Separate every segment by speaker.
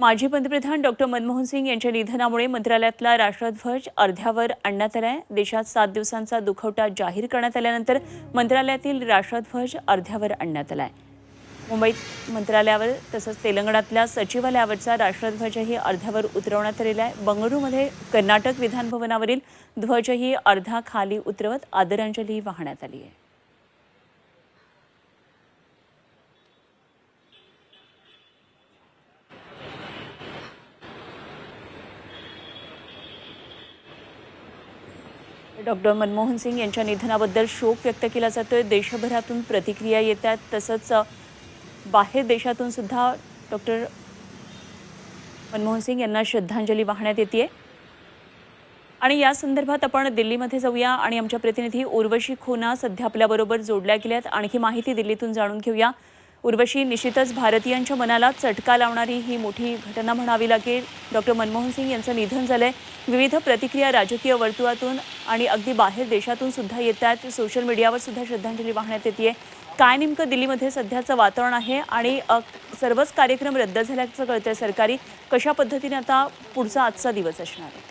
Speaker 1: माजी पंतप्रधान डॉक्टर मनमोहन सिंग यांच्या निधनामुळे मंत्रालयातला राष्ट्रध्वज अर्ध्यावर आणण्यात आलाय. देशात सात दिवसांचा दुखवटा जाहीर करण्यात आल्यानंतर मंत्रालयातील राष्ट्रध्वज अर्ध्यावर आणण्यात आलाय. मुंबईत मंत्रालयावर तसंच तेलंगणातल्या सचिवालयावरचा राष्ट्रध्वजही अर्ध्यावर उतरवण्यात आलेला आहे. बंगळुरूमध्ये कर्नाटक विधानभवनावरील ध्वजही अर्धा खाली उतरवत आदरांजली वाहण्यात आली आहे. डॉक्टर मनमोहन सिंग यांच्या निधनाबद्दल शोक व्यक्त केला जातोय. देशभरातून प्रतिक्रिया येतात. तसंच बाहेर देशातून सुद्धा डॉक्टर मनमोहन सिंग यांना श्रद्धांजली वाहण्यात येते आणि या संदर्भात आपण दिल्लीमध्ये जाऊया आणि आमच्या प्रतिनिधी उर्वशी खोना सध्या आपल्याबरोबर जोडल्या गेल्यात. आणखी माहिती दिल्लीतून जाणून घेऊया. उर्वशी निश्चितच भारतीयांच्या मनाला चटका लावणारी ही मोठी घटना म्हणावी लागेल. डॉक्टर मनमोहन सिंग यांचं निधन झालंय. विविध प्रतिक्रिया राजकीय वर्तुळातून आणि अगदी बाहेर देशातून सुद्धा येतात. सोशल मीडियावर सुद्धा श्रद्धांजली वाहण्यात येते काय नेमकं दिल्लीमध्ये सध्याचं वातावरण आहे आणि सर्वच कार्यक्रम रद्द झाल्याचं कळतंय सरकारी. कशा पद्धतीने आता पुढचा आजचा दिवस असणार आहे?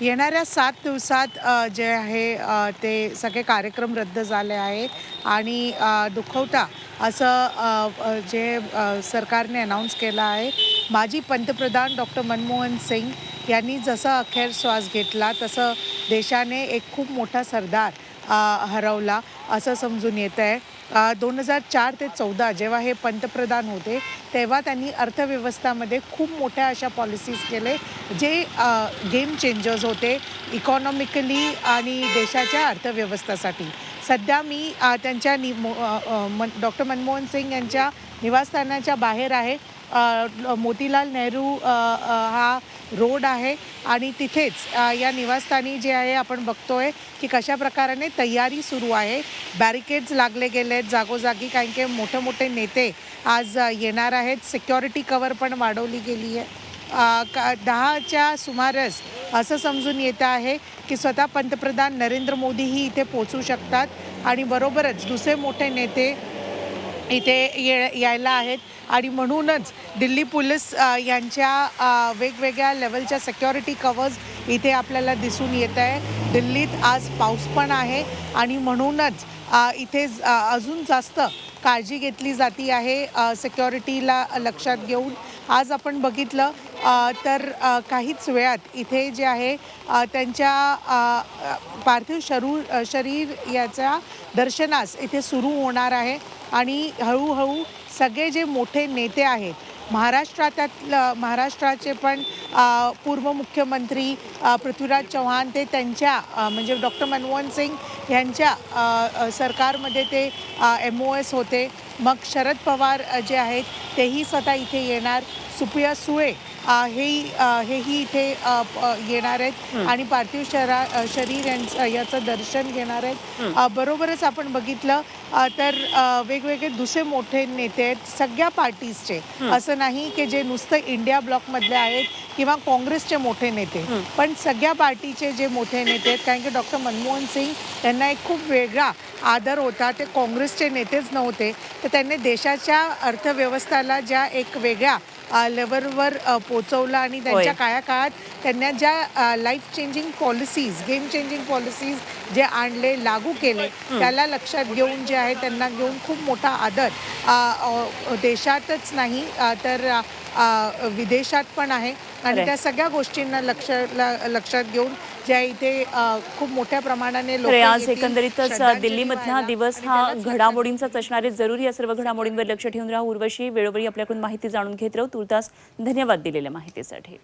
Speaker 2: येणाऱ्या सात दिवसात जे आहे ते सगळे कार्यक्रम रद्द झाले आहे आणि दुखवता दुखवटा असं जे सरकारने अनाऊन्स केलं आहे. माजी पंतप्रधान डॉक्टर मनमोहन सिंग यांनी जसं अखेर श्वास घेतला तसं देशाने एक खूप मोठा सरदार हरवला असं समजून येतं आहे दोन हजार चार ते चौदा जेव्हा हे पंतप्रधान होते तेव्हा त्यांनी अर्थव्यवस्थामध्ये खूप मोठ्या अशा पॉलिसीज केले जे गेम चेंजर्स होते इकॉनॉमिकली आणि देशाच्या अर्थव्यवस्थेसाठी. सध्या मी त्यांच्या नि डॉक्टर मनमोहन सिंग यांच्या निवासस्थानाच्या बाहेर आहे. मोतीलाल नेहरू हा रोड आहे आणि तिथेच या निवासस्थानी जे आहे आपण बघतोय की कशा प्रकाराने तयारी सुरू आहे. बॅरिकेड्स लागले गेले आहेत जागोजागी कारण की मोठे मोठे नेते आज येणार आहेत. सिक्युरिटी कवर पण वाढवली गेली आहे. का दहाच्या सुमारास असं समजून येतं आहे की स्वतः पंतप्रधान नरेंद्र मोदीही इथे पोचू शकतात. आणि बरोबरच दुसरे मोठे नेते इथे ये यायला आहेत. आणि म्हणूनच दिल्ली पोलीस यांच्या वेगवेगळ्या लेवलच्या सिक्युरिटी कवर्स इथे आपल्याला दिसून येत आहे. दिल्लीत आज पाऊस पण आहे आणि म्हणूनच इथे अजून जास्त काळजी घेतली जाती आहे सिक्युरिटीला लक्षात घेऊन. आज आपण बघितलं तर काहीच वेळात इथे जे आहे त्यांच्या पार्थिव शरू शरीर याच्या दर्शनास इथे सुरू होणार आहे. आणि हळूहळू सगळे जे मोठे नेते आहेत महाराष्ट्रातल्या महाराष्ट्राचे पण पूर्व मुख्यमंत्री पृथ्वीराज चव्हाण ते त्यांच्या म्हणजे डॉक्टर मनमोहन सिंग यांच्या सरकारमध्ये ते एम ओ एस होते. मग शरद पवार जे आहेत तेही स्वतः इथे येणार. सुप्रिया सुळे हेही हेही इथे येणार आहेत. आणि पार्थिव शरा शरीर यांचं दर्शन घेणार आहेत. बरोबरच आपण बघितलं तर वेगवेगळे दुसरे मोठे नेते आहेत सगळ्या पार्टीजचे. असं नाही की जे नुसतं इंडिया ब्लॉकमधले आहेत किंवा काँग्रेसचे मोठे नेते. पण सगळ्या पार्टीचे जे मोठे नेते आहेत कारण की डॉक्टर मनमोहन सिंग यांना एक खूप वेगळा आदर होता. ते काँग्रेसचे नेतेच नव्हते. तर त्यांनी देशाच्या अर्थव्यवस्थेला ज्या एक वेगळ्या लेवलवर पोचवलं आणि त्यांच्या काळ्या काळात त्यांना ज्या life changing policies game changing policies जे आणले लागू केले त्याला लक्षात घेऊन जे आहे त्यांना घेऊन खूप मोठा आदर. देशातच नाही तर विदेशात पण आहे. आणि. त्या सगळ्या गोष्टींना लक्ष लक्षात घेऊन ज्या इथे खूप मोठ्या प्रमाणाने
Speaker 1: आज एकंदरीतच दिल्लीमधला दिवस हा घडामोडींचाच असणार आहे. जरूर या सर्व घडामोडींवर लक्ष ठेवून राहा. उर्वशी वेळोवेळी आपल्याकडून माहिती जाणून घेत राहू. तुर्तास धन्यवाद दिलेल्या माहितीसाठी.